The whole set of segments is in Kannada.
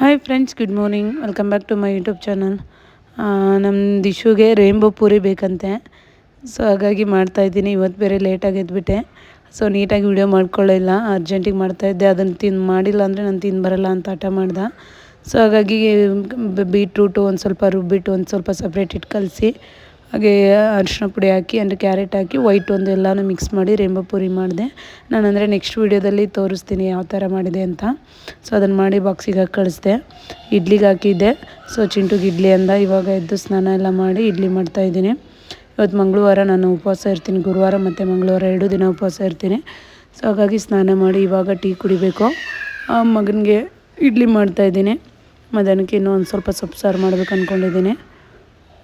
Hi friends good morning welcome back to my YouTube channel ನಮ್ಮ ದಿಶುಗೆ ರೇಂಬೋ ಪೂರಿ ಬೇಕಂತೆ. ಸೊ ಹಾಗಾಗಿ ಮಾಡ್ತಾಯಿದ್ದೀನಿ ಇವತ್ತು ಬೇರೆ ಲೇಟಾಗಿ ಎದ್ಬಿಟ್ಟೆ. ಸೊ ನೀಟಾಗಿ ವಿಡಿಯೋ ಮಾಡ್ಕೊಳ್ಳಿಲ್ಲ ಅರ್ಜೆಂಟಿಗೆ ಮಾಡ್ತಾಯಿದ್ದೆ ಅದನ್ನು ತಿಂದು ಮಾಡಿಲ್ಲ ಅಂದರೆ ನಾನು ತಿಂದು ಬರಲ್ಲ ಅಂತ ಹಠ ಮಾಡ್ದೆ. ಸೊ ಹಾಗಾಗಿ ಬೀಟ್ರೂಟು ಒಂದು ಸ್ವಲ್ಪ ರುಬ್ಬಿಟ್ಟು ಒಂದು ಸ್ವಲ್ಪ ಸಪ್ರೇಟ್ ಇಟ್ಟು ಕಲಸಿ. ಹಾಗೆ ಅರಿಶಿನ ಪುಡಿ ಹಾಕಿ ಅಂದರೆ ಕ್ಯಾರೆಟ್ ಹಾಕಿ ವೈಟ್ ಒಂದು ಎಲ್ಲನೂ ಮಿಕ್ಸ್ ಮಾಡಿ ರೇಂಬೋ ಪೂರಿ ಮಾಡಿದೆ. ನಾನು ಅಂದರೆ ನೆಕ್ಸ್ಟ್ ವೀಡಿಯೋದಲ್ಲಿ ತೋರಿಸ್ತೀನಿ ಯಾವ ಥರ ಮಾಡಿದೆ ಅಂತ. ಸೊ ಅದನ್ನು ಮಾಡಿ ಬಾಕ್ಸಿಗೆ ಹಾಕಿ ಕಳಿಸಿದೆ. ಇಡ್ಲಿಗೆ ಹಾಕಿದ್ದೆ. ಸೊ ಚಿಂಟುಗೆ ಇಡ್ಲಿ ಅಂದ. ಇವಾಗ ಎದ್ದು ಸ್ನಾನ ಎಲ್ಲ ಮಾಡಿ ಇಡ್ಲಿ ಮಾಡ್ತಾಯಿದ್ದೀನಿ ಇವತ್ತು ಮಂಗಳವಾರ ನಾನು ಉಪವಾಸ ಇರ್ತೀನಿ. ಗುರುವಾರ ಮತ್ತು ಮಂಗಳವಾರ ಎರಡು ದಿನ ಉಪವಾಸ ಇರ್ತೀನಿ. ಸೊ ಹಾಗಾಗಿ ಸ್ನಾನ ಮಾಡಿ ಇವಾಗ ಟೀ ಕುಡಿಬೇಕು. ಆ ಮಗನಿಗೆ ಇಡ್ಲಿ ಮಾಡ್ತಾಯಿದ್ದೀನಿ ಮಧ್ಯಾಹ್ನಕ್ಕೆ ಇನ್ನೂ ಒಂದು ಸ್ವಲ್ಪ ಸೊಪ್ಪು ಸಾರು ಮಾಡ್ಬೇಕು ಅಂದ್ಕೊಂಡಿದ್ದೀನಿ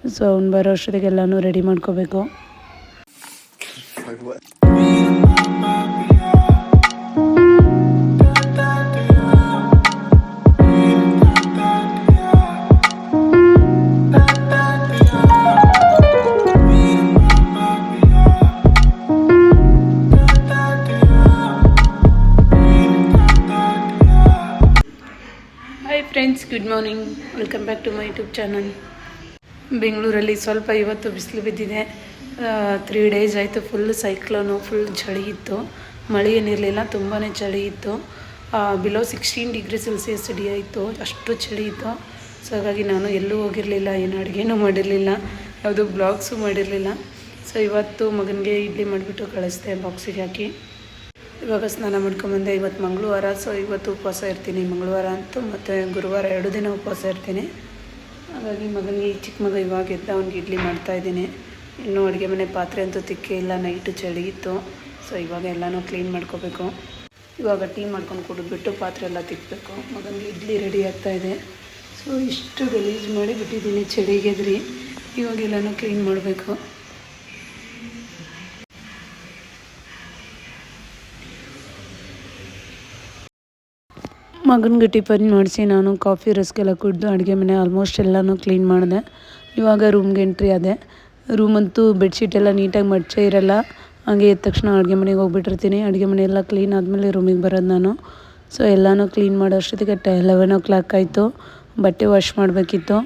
ಸೊ ಅವ್ನು ಬರೋ ಅಷ್ಟೊತ್ತಿಗೆಲ್ಲನೂ ರೆಡಿ ಮಾಡ್ಕೋಬೇಕು. Friends good morning welcome back to my YouTube channel ಬೆಂಗಳೂರಲ್ಲಿ ಸ್ವಲ್ಪ ಇವತ್ತು ಬಿಸಿಲು ಬಿದ್ದಿದೆ. ತ್ರೀ ಡೇಸ್ ಆಯಿತು ಫುಲ್ ಸೈಕ್ಲೋನು ಫುಲ್ ಚಳಿ ಇತ್ತು. ಮಳೆ ಏನಿರಲಿಲ್ಲ ತುಂಬಾ ಚಳಿ ಇತ್ತು. ಬಿಲೋ ಸಿಕ್ಸ್ಟೀನ್ ಡಿಗ್ರಿ ಸೆಲ್ಸಿಯಸ್ ಡಿ ಆಯಿತು. ಅಷ್ಟು ಚಳಿ ಇತ್ತು. ಸೊ ಹಾಗಾಗಿ ನಾನು ಎಲ್ಲೂ ಹೋಗಿರಲಿಲ್ಲ, ಏನು ಅಡುಗೆನೂ ಮಾಡಿರಲಿಲ್ಲ, ಯಾವುದೂ ಬ್ಲಾಗ್ಸು ಮಾಡಿರಲಿಲ್ಲ. ಸೊ ಇವತ್ತು ಮಗನಿಗೆ ಇಡ್ಲಿ ಮಾಡಿಬಿಟ್ಟು ಕಳಿಸ್ದೆ ಬಾಕ್ಸಿಗೆ ಹಾಕಿ. ಇವಾಗ ಸ್ನಾನ ಮಾಡ್ಕೊಂಬಂದೆ, ಇವತ್ತು ಮಂಗಳವಾರ. ಸೊ ಇವತ್ತು ಉಪವಾಸ ಇರ್ತೀನಿ, ಮಂಗಳವಾರ ಅಂತೂ ಮತ್ತು ಗುರುವಾರ ಎರಡು ದಿನ ಉಪವಾಸ ಇರ್ತೀನಿ. ಹಾಗಾಗಿ ಮಗನಿಗೆ ಚಿಕ್ಕ ಮಗ ಇವಾಗ ಎದ್ದ ಅವ್ನಿಗೆ ಇಡ್ಲಿ ಮಾಡ್ತಾಯಿದ್ದೀನಿ ಇನ್ನೂ ಅಡುಗೆ ಮನೆ ಪಾತ್ರೆ ಅಂತೂ ತಿಕ್ಕೇ ಇಲ್ಲ, ನೈಟು ಚಳಿ ಇತ್ತು. ಸೊ ಇವಾಗ ಎಲ್ಲನೂ ಕ್ಲೀನ್ ಮಾಡ್ಕೋಬೇಕು. ಇವಾಗ ಟೀ ಮಾಡ್ಕೊಂಡು ಕುಡಿದ್ಬಿಟ್ಟು ಪಾತ್ರೆ ಎಲ್ಲ ತಿಕ್ಕಬೇಕು ಮಗನಿಗೆ ಇಡ್ಲಿ ರೆಡಿ ಆಗ್ತಾಯಿದೆ ಸೊ ಇಷ್ಟು ಗಲೀಜು ಮಾಡಿ ಬಿಟ್ಟಿದ್ದೀನಿ ಚಳಿಗೆದ್ರಿ ಇವಾಗ ಎಲ್ಲನೂ ಕ್ಲೀನ್ ಮಾಡಬೇಕು. ಮಗನಿಗೆ ಟಿಫನ್ ಮಾಡಿಸಿ ನಾನು ಕಾಫಿ ರಸ್ಗೆಲ್ಲ ಕುಡಿದು ಅಡುಗೆ ಮನೆ ಆಲ್ಮೋಸ್ಟ್ ಎಲ್ಲನೂ ಕ್ಲೀನ್ ಮಾಡಿದೆ. ಇವಾಗ ರೂಮ್ಗೆ ಎಂಟ್ರಿ ಆದೆ. ರೂಮಂತೂ ಬೆಡ್ಶೀಟ್ ಎಲ್ಲ ನೀಟಾಗಿ ಮಡಚೇ ಇರಲ್ಲ. ಹಾಗೆ ಎದ್ದ ತಕ್ಷಣ ಅಡುಗೆ ಮನೆಗೆ ಹೋಗ್ಬಿಟ್ಟಿರ್ತೀನಿ. ಅಡುಗೆ ಮನೆ ಎಲ್ಲ ಕ್ಲೀನ್ ಆದಮೇಲೆ ರೂಮಿಗೆ ಬರೋದು ನಾನು. ಸೊ ಎಲ್ಲನೂ ಕ್ಲೀನ್ ಮಾಡೋ ಅಷ್ಟೊತ್ತಿಗೆ ಟೆ ಲೆವೆನ್ ಓ ಕ್ಲಾಕ್ ಆಯಿತು. ಬಟ್ಟೆ ವಾಶ್ ಮಾಡಬೇಕಿತ್ತು.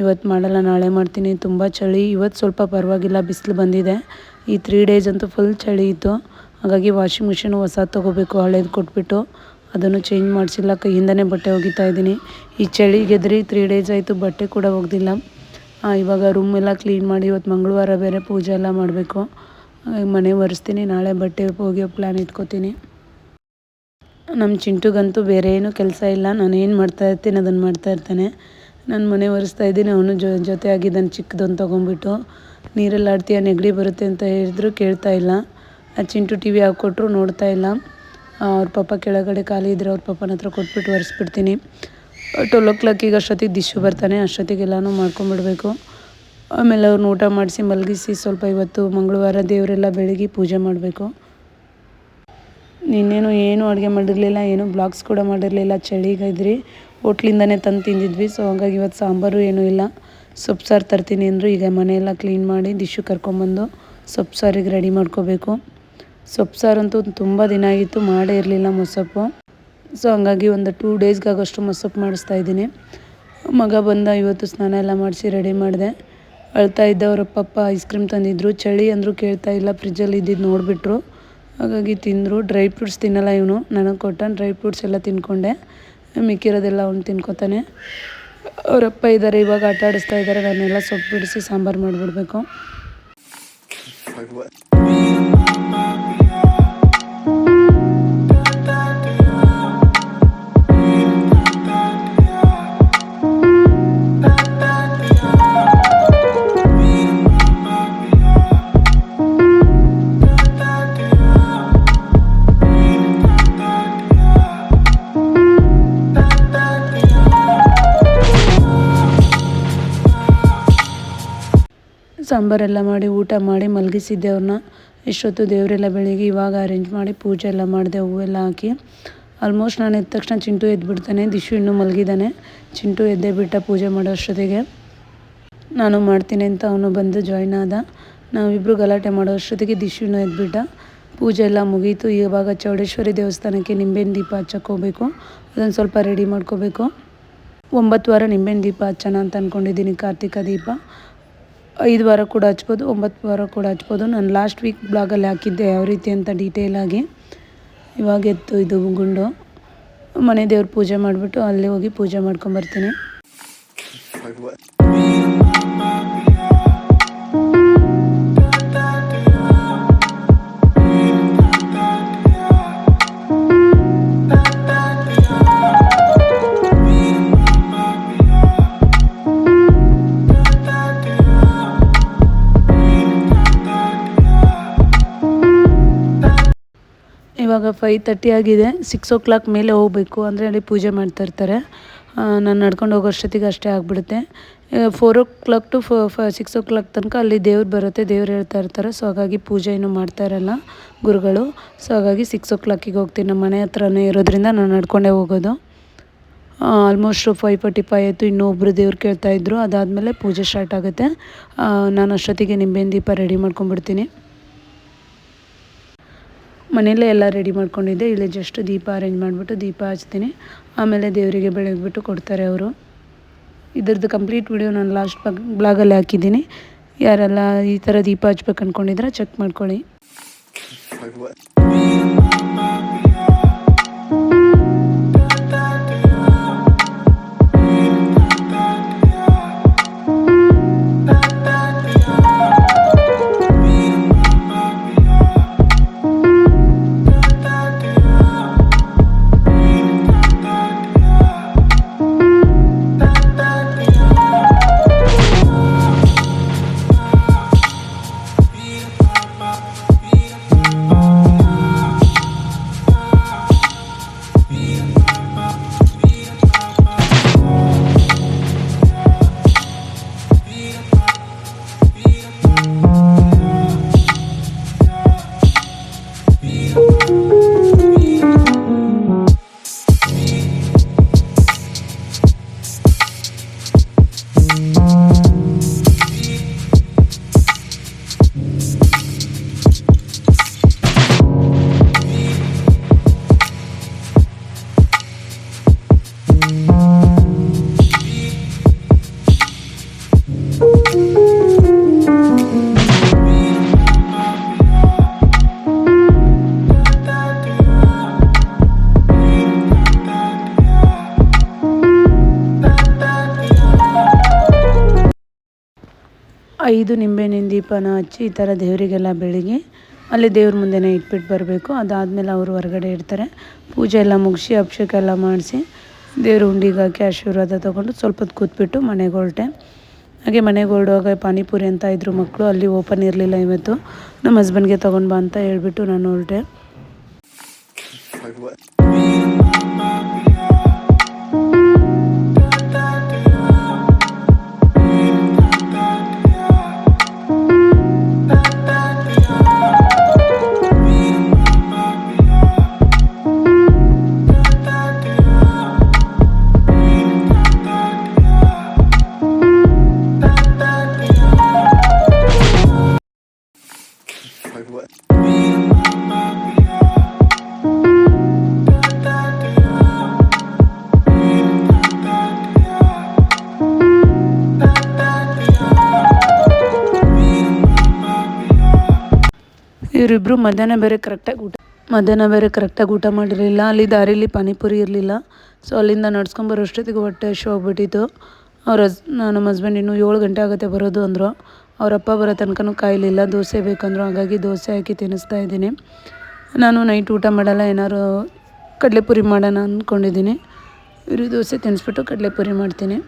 ಇವತ್ತು ಮಾಡಲ್ಲ, ನಾಳೆ ಮಾಡ್ತೀನಿ. ತುಂಬ ಚಳಿ. ಇವತ್ತು ಸ್ವಲ್ಪ ಪರವಾಗಿಲ್ಲ, ಬಿಸಿಲು ಬಂದಿದೆ. ಈ ತ್ರೀ ಡೇಸ್ ಅಂತೂ ಫುಲ್ ಚಳಿ ಇತ್ತು. ಹಾಗಾಗಿ ವಾಷಿಂಗ್ ಮಿಷಿನ್ ಹೊಸ ತೊಗೋಬೇಕು, ಹಳೇದು ಕೊಟ್ಬಿಟ್ಟು. ಅದನ್ನು ಚೇಂಜ್ ಮಾಡಿಸಿಲ್ಲ. ಕೈಯಿಂದನೇ ಬಟ್ಟೆ ಒಗಿತಾ ಇದ್ದೀನಿ. ಈ ಚಳಿಗೆದ್ರಿ ತ್ರೀ ಡೇಸ್ ಆಯಿತು ಬಟ್ಟೆ ಕೂಡ ಒಗ್ದಿಲ್ಲ. ಇವಾಗ ರೂಮ್ ಎಲ್ಲ ಕ್ಲೀನ್ ಮಾಡಿ ಇವತ್ತು ಮಂಗಳವಾರ ಬೇರೆ ಪೂಜೆ ಎಲ್ಲ ಮಾಡಬೇಕು. ಮನೆ ಒರೆಸ್ತೀನಿ. ನಾಳೆ ಬಟ್ಟೆ ಒಗೆಯೋ ಪ್ಲ್ಯಾನ್ ಇಟ್ಕೋತೀನಿ. ನಮ್ಮ ಚಿಂಟುಗಂತೂ ಬೇರೆ ಏನೂ ಕೆಲಸ ಇಲ್ಲ. ನಾನು ಏನು ಮಾಡ್ತಾ ಇರ್ತೀನಿ ಅದನ್ನು ಮಾಡ್ತಾ ಇರ್ತಾನೆ. ನಾನು ಮನೆ ಒರೆಸ್ತಾ ಇದ್ದೀನಿ. ಅವನು ಜೊ, ಜೊತೆಯಾಗಿ ನನ್ನ ಚಿಕ್ಕದೊಂದು ತೊಗೊಂಬಿಟ್ಟು ನೀರಲ್ಲಿ ಆಡ್ತೀಯ ನೆಗಡಿ ಬರುತ್ತೆ ಅಂತ ಹೇಳಿದ್ರು ಕೇಳ್ತಾ ಇಲ್ಲ. ಆ, ಚಿಂಟು ಟಿ ವಿ ಹಾಕ್ಕೊಟ್ರು ನೋಡ್ತಾ ಇಲ್ಲ. ಅವ್ರ ಪಾಪ ಕೆಳಗಡೆ ಖಾಲಿ ಇದ್ದರೆ ಅವ್ರ ಪಾಪನ ಹತ್ರ ಕೊಟ್ಬಿಟ್ಟು ಒರೆಸ್ಬಿಡ್ತೀನಿ. ಟ್ವೆಲ್ ಓ ಕ್ಲಾಕಿಗೆ ಅಷ್ಟೊತ್ತಿಗೆ ದಿಶು ಬರ್ತಾನೆ, ಅಷ್ಟೊತ್ತಿಗೆಲ್ಲನೂ ಮಾಡ್ಕೊಂಬಿಡ್ಬೇಕು. ಆಮೇಲೆ ಅವ್ರನ್ನ ಊಟ ಮಾಡಿಸಿ ಮಲಗಿಸಿ ಸ್ವಲ್ಪ ಇವತ್ತು ಮಂಗಳವಾರ ದೇವರೆಲ್ಲ ಬೆಳಗ್ಗೆ ಪೂಜೆ ಮಾಡಬೇಕು. ನಿನ್ನೇನು ಏನು ಅಡುಗೆ ಮಾಡಿರಲಿಲ್ಲ, ಏನು ಬ್ಲಾಗ್ಸ್ ಕೂಡ ಮಾಡಿರಲಿಲ್ಲ ಚಳಿಗಿದ್ರಿ ಹೋಟ್ಲಿಂದನೇ ತಂದು ತಿಂದಿದ್ವಿ ಸೊ ಹಾಗಾಗಿ ಇವತ್ತು ಸಾಂಬಾರು ಏನೂ ಇಲ್ಲ. ಸೊಪ್ಪು ಸಾರು ತರ್ತೀನಿ ಅಂದರು ಈಗ ಮನೆಯೆಲ್ಲ ಕ್ಲೀನ್ ಮಾಡಿ ದಿಶು ಕರ್ಕೊಂಬಂದು ಸೊಪ್ಪು ಸಾರಿಗೆ ರೆಡಿ ಮಾಡ್ಕೋಬೇಕು. ಸೊಪ್ಪು ಸಾರಂತೂ ತುಂಬ ದಿನ ಆಗಿತ್ತು, ಮಾಡೇ ಇರಲಿಲ್ಲ ಮೊಸಪ್ಪು. ಸೊ ಹಂಗಾಗಿ ಒಂದು ಟೂ ಡೇಸ್ಗಾಗೋಷ್ಟು ಮೊಸಪ್ಪು ಮಾಡಿಸ್ತಾ ಇದ್ದೀನಿ. ಮಗ ಬಂದ ಇವತ್ತು ಸ್ನಾನ ಎಲ್ಲ ಮಾಡಿಸಿ ರೆಡಿ ಮಾಡಿದೆ. ಅಳ್ತಾ ಇದ್ದ ಅವರಪ್ಪ ಪಪ್ಪ ಐಸ್ ಕ್ರೀಮ್ ತಂದಿದ್ರು. ಚಳಿ ಅಂದರೂ ಕೇಳ್ತಾ ಇಲ್ಲ ಫ್ರಿಜ್ಜಲ್ಲಿ ಇದ್ದಿದ್ದು ನೋಡಿಬಿಟ್ರು. ಹಾಗಾಗಿ ತಿಂದರು ಡ್ರೈ ಫ್ರೂಟ್ಸ್ ತಿನ್ನಲ್ಲ ಇವನು. ನನಗೆ ಕೊಟ್ಟಾನ ಡ್ರೈ ಫ್ರೂಟ್ಸ್ ಎಲ್ಲ ತಿನ್ಕೊಂಡೆ. ಮಿಕ್ಕಿರೋದೆಲ್ಲ ಅವ್ನು ತಿನ್ಕೋತಾನೆ. ಅವರಪ್ಪ ಇದ್ದಾರೆ ಇವಾಗ ಆಟ ಆಡಿಸ್ತಾ ಇದ್ದಾರೆ ನಾನೆಲ್ಲ ಸೊಪ್ಪು ಬಿಡಿಸಿ ಸಾಂಬಾರು ಮಾಡಿಬಿಡ್ಬೇಕು? ಸಾಂಬಾರೆಲ್ಲ ಮಾಡಿ ಊಟ ಮಾಡಿ ಮಲಗಿಸಿದ್ದೆ ಅವ್ರನ್ನ. ಇಷ್ಟೊತ್ತು ದೇವರೆಲ್ಲ ಬೆಳಗ್ಗೆ ಇವಾಗ ಅರೇಂಜ್ ಮಾಡಿ ಪೂಜೆ ಎಲ್ಲ ಮಾಡಿದೆ, ಹೂವೆಲ್ಲ ಹಾಕಿ. ಆಲ್ಮೋಸ್ಟ್ ನಾನು ಎದ್ದ ತಕ್ಷಣ ಚಿಂಟು ಎದ್ದುಬಿಡ್ತಾನೆ ದಿಶು ಇನ್ನೂ ಮಲಗಿದ್ದಾನೆ ಚಿಂಟು ಎದ್ದೇ ಬಿಟ್ಟ ಪೂಜೆ ಮಾಡೋ ಅಷ್ಟೊತ್ತಿಗೆ. ನಾನು ಮಾಡ್ತೀನಿ ಅಂತ ಅವನು ಬಂದು ಜಾಯ್ನ್ ಆದ. ನಾವಿಬ್ಬರು ಗಲಾಟೆ ಮಾಡೋ ಅಷ್ಟೊತ್ತಿಗೆ ಇನ್ನೂ ಎದ್ದುಬಿಟ್ಟ ಪೂಜೆ ಎಲ್ಲ ಮುಗೀತು. ಇವಾಗ ಚೌಡೇಶ್ವರಿ ದೇವಸ್ಥಾನಕ್ಕೆ ನಿಂಬೆಹಣ್ಣು ದೀಪ ಹಚ್ಚಕ್ಕೆ ಹೋಗಬೇಕು. ಅದನ್ನು ಸ್ವಲ್ಪ ರೆಡಿ ಮಾಡ್ಕೋಬೇಕು. ಒಂಬತ್ತು ವಾರ ನಿಂಬೆಹಣ್ಣು ದೀಪ ಹಚ್ಚೋಣ ಅಂತ ಅಂದ್ಕೊಂಡಿದ್ದೀನಿ ಕಾರ್ತಿಕ ದೀಪ. ಐದು ವಾರ ಕೂಡ ಹಚ್ಬೋದು, ಒಂಬತ್ತು ವಾರ ಕೂಡ ಹಚ್ಬೋದು. ನಾನು ಲಾಸ್ಟ್ ವೀಕ್ ಬ್ಲಾಗಲ್ಲಿ ಹಾಕಿದ್ದೆ ಯಾವ ರೀತಿ ಅಂತ ಡೀಟೇಲಾಗಿ ಇವಾಗ ಎತ್ತು ಇದು ಗುಂಡು. ಮನೆ ದೇವ್ರ ಪೂಜೆ ಮಾಡಿಬಿಟ್ಟು ಅಲ್ಲಿ ಹೋಗಿ ಪೂಜೆ ಮಾಡ್ಕೊಂಬರ್ತೀನಿ ಇವಾಗ ಫೈ ತರ್ಟಿ ಆಗಿದೆ. ಸಿಕ್ಸ್ ಓ ಕ್ಲಾಕ್ ಮೇಲೆ ಹೋಗಬೇಕು. ಅಂದರೆ ಅಲ್ಲಿ ಪೂಜೆ ಮಾಡ್ತಾ ಇರ್ತಾರೆ. ನಾನು ನಡ್ಕೊಂಡು ಹೋಗೋ ಅಷ್ಟೊತ್ತಿಗೆ ಅಷ್ಟೇ ಆಗಿಬಿಡುತ್ತೆ. ಫೋರ್ ಓ ಕ್ಲಾಕ್ ಟು ಫ ಸಿಕ್ಸ್ ಓ ಕ್ಲಾಕ್ ತನಕ ಅಲ್ಲಿ ದೇವ್ರು ಬರುತ್ತೆ. ದೇವ್ರು ಹೇಳ್ತಾ ಇರ್ತಾರೆ. ಸೊ ಹಾಗಾಗಿ ಪೂಜೆ ಏನು ಮಾಡ್ತಾ ಇರಲ್ಲ ಗುರುಗಳು. ಸೊ ಹಾಗಾಗಿ ಸಿಕ್ಸ್ ಓ ಕ್ಲಾಕಿಗೆ ಹೋಗ್ತೀನಿ. ನಮ್ಮ ಮನೆ ಹತ್ರನೇ ಇರೋದ್ರಿಂದ ನಾನು ನಡ್ಕೊಂಡೇ ಹೋಗೋದು. ಆಲ್ಮೋಸ್ಟ್ ಫೈವ್ ಫಾರ್ಟಿ ಫೈವ್ ಆಯಿತು. ಇನ್ನೊಬ್ಬರು ದೇವ್ರು ಕೇಳ್ತಾಯಿದ್ರು ಅದಾದಮೇಲೆ ಪೂಜೆ ಸ್ಟಾರ್ಟ್ ಆಗುತ್ತೆ. ನಾನು ಅಷ್ಟೊತ್ತಿಗೆ ನಿಂಬೆ ದೀಪ ರೆಡಿ ಮಾಡ್ಕೊಂಡ್ಬಿಡ್ತೀನಿ. ಮನೆಯಲ್ಲೇ ಎಲ್ಲ ರೆಡಿ ಮಾಡ್ಕೊಂಡಿದ್ದೆ. ಇಲ್ಲಿ ಜಸ್ಟ್ ದೀಪ ಅರೇಂಜ್ ಮಾಡಿಬಿಟ್ಟು ದೀಪ ಹಚ್ತೀನಿ. ಆಮೇಲೆ ದೇವರಿಗೆ ಬೆಳಗ್ಬಿಟ್ಟು ಕೊಡ್ತಾರೆ ಅವರು. ಇದರದ್ದು ಕಂಪ್ಲೀಟ್ ವಿಡಿಯೋ ನಾನು ಲಾಸ್ಟ್ ಬ್ಲಾಗಲ್ಲಿ ಹಾಕಿದ್ದೀನಿ. ಯಾರೆಲ್ಲ ಈ ಥರ ದೀಪ ಹಚ್ಬೇಕು ಅಂದ್ಕೊಂಡಿದ್ರೆ ಚೆಕ್ ಮಾಡ್ಕೊಳ್ಳಿ ಐದು ನಿಂಬೆಹಣ್ಣಿನ ದೀಪನ ಹಚ್ಚಿ ಈ ಥರ ದೇವರಿಗೆಲ್ಲ ಬೆಳಗ್ಗೆ ಅಲ್ಲಿ ದೇವ್ರ ಮುಂದೆನೇ ಇಟ್ಬಿಟ್ಟು ಬರಬೇಕು. ಅದಾದಮೇಲೆ ಅವರು ಹೊರಗಡೆ ಇರ್ತಾರೆ. ಪೂಜೆ ಎಲ್ಲ ಮುಗಿಸಿ ಅಭಿಷೇಕ ಎಲ್ಲ ಮಾಡಿಸಿ ದೇವ್ರ ಉಂಡಿಗೆ ಹಾಕಿ ಆಶೀರ್ವಾದ ತೊಗೊಂಡು ಸ್ವಲ್ಪ ಹೊತ್ತು ಕೂತ್ಬಿಟ್ಟು ಮನೆಗೆ ಹೊರಟೆ. ಹಾಗೆ ಮನೆಗೆ ಹೊರಡುವಾಗ ಪಾನಿಪುರಿ ಅಂತ ಇದ್ರು ಮಕ್ಕಳು, ಅಲ್ಲಿ ಓಪನ್ ಇರಲಿಲ್ಲ ಇವತ್ತು. ನಮ್ಮ ಹಸ್ಬೆಂಡ್ಗೆ ತೊಗೊಂಡು ಬಾ ಅಂತ ಹೇಳ್ಬಿಟ್ಟು ನಾನು ಹೊರಟೆ. ಇವರಿಬ್ಬರು ಮಧ್ಯಾಹ್ನ ಬೇರೆ ಕರೆಕ್ಟಾಗಿ ಊಟ ಮಧ್ಯಾಹ್ನ ಬೇರೆ ಕರೆಕ್ಟಾಗಿ ಊಟ ಮಾಡಿರಲಿಲ್ಲ. ಅಲ್ಲಿ ದಾರಿಲಿ ಪಾನಿಪುರಿ ಇರಲಿಲ್ಲ. ಸೊ ಅಲ್ಲಿಂದ ನಡ್ಸ್ಕೊಂಬರೋ ಅಷ್ಟೊತ್ತಿಗೆ ಹೊಟ್ಟೆ ಹಶು ಹೋಗ್ಬಿಟ್ಟಿತ್ತು ಅವ್ರ ಹಸ್ ನಮ್ಮ ಹಸ್ಬೆಂಡ್ ಇನ್ನೂ ಏಳು ಗಂಟೆ ಆಗುತ್ತೆ ಬರೋದು ಅಂದರು. ಅವರಪ್ಪ ಬರೋ ತನಕನೂ ಕಾಯಲಿಲ್ಲ. ದೋಸೆ ಬೇಕಂದ್ರು. ಹಾಗಾಗಿ ದೋಸೆ ಹಾಕಿ ತಿನ್ನಿಸ್ತಾ ಇದ್ದೀನಿ. ನಾನು ನೈಟ್ ಊಟ ಮಾಡಲ್ಲ. ಏನಾದ್ರು ಕಡಲೆಪುರಿ ಮಾಡೋಣ ಅಂದ್ಕೊಂಡಿದ್ದೀನಿ ಇವರು ದೋಸೆ ತಿನ್ನಿಸ್ಬಿಟ್ಟು ಕಡಲೆಪುರಿ ಮಾಡ್ತೀನಿ.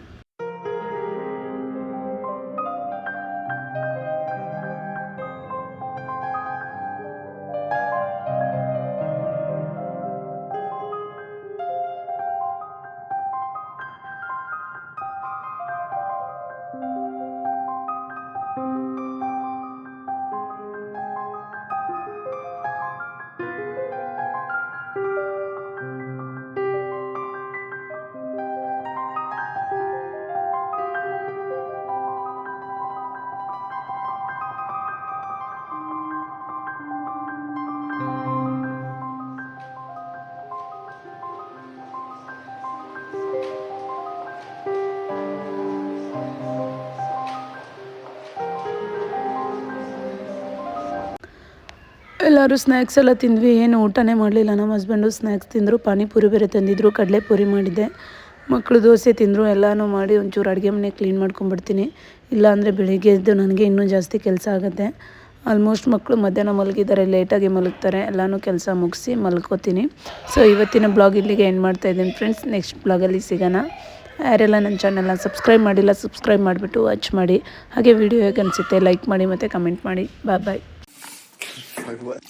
ಎಲ್ಲರೂ ಸ್ನ್ಯಾಕ್ಸ್ ಎಲ್ಲ ತಿಂದ್ವಿ, ಏನು ಊಟನೇ ಮಾಡಲಿಲ್ಲ. ನಮ್ಮ ಹಸ್ಬೆಂಡು ಸ್ನ್ಯಾಕ್ಸ್ ತಿಂದರು, ಪಾನಿಪುರಿ ಬೇರೆ ತಂದಿದ್ರು, ಕಡಲೆಪುರಿ ಮಾಡಿದ್ದೆ ಮಕ್ಕಳು ದೋಸೆ ತಿಂದರು, ಎಲ್ಲನೂ ಮಾಡಿ ಒಂಚೂರು ಅಡುಗೆ ಮನೆ ಕ್ಲೀನ್ ಮಾಡ್ಕೊಂಬಿಡ್ತೀನಿ ಇಲ್ಲಾಂದರೆ ಬೆಳಿಗ್ಗೆ ಎದ್ದು ನನಗೆ ಇನ್ನೂ ಜಾಸ್ತಿ ಕೆಲಸ ಆಗುತ್ತೆ. ಆಲ್ಮೋಸ್ಟ್ ಮಕ್ಕಳು ಮಧ್ಯಾಹ್ನ ಮಲಗಿದ್ದಾರೆ ಲೇಟಾಗಿ ಮಲಗ್ತಾರೆ. ಎಲ್ಲನೂ ಕೆಲಸ ಮುಗಿಸಿ ಮಲ್ಕೋತೀನಿ. ಸೊ ಇವತ್ತಿನ ಬ್ಲಾಗ್ ಇಲ್ಲಿಗೆ ಏನು ಮಾಡ್ತಾ ಇದ್ದೀನಿ ಫ್ರೆಂಡ್ಸ್ ನೆಕ್ಸ್ಟ್ ಬ್ಲಾಗಲ್ಲಿ ಸಿಗೋಣ. ಯಾರೆಲ್ಲ ನನ್ನ ಚಾನಲ್ನ ಸಬ್ಸ್ಕ್ರೈಬ್ ಮಾಡಿಲ್ಲ ಸಬ್ಸ್ಕ್ರೈಬ್ ಮಾಡಿಬಿಟ್ಟು ವಾಚ್ ಮಾಡಿ. ಹಾಗೆ ವಿಡಿಯೋ ಹೇಗೆ ಅನಿಸುತ್ತೆ ಲೈಕ್ ಮಾಡಿ ಮತ್ತು ಕಮೆಂಟ್ ಮಾಡಿ. ಬಾಯ್ ಬಾಯ್ Like what?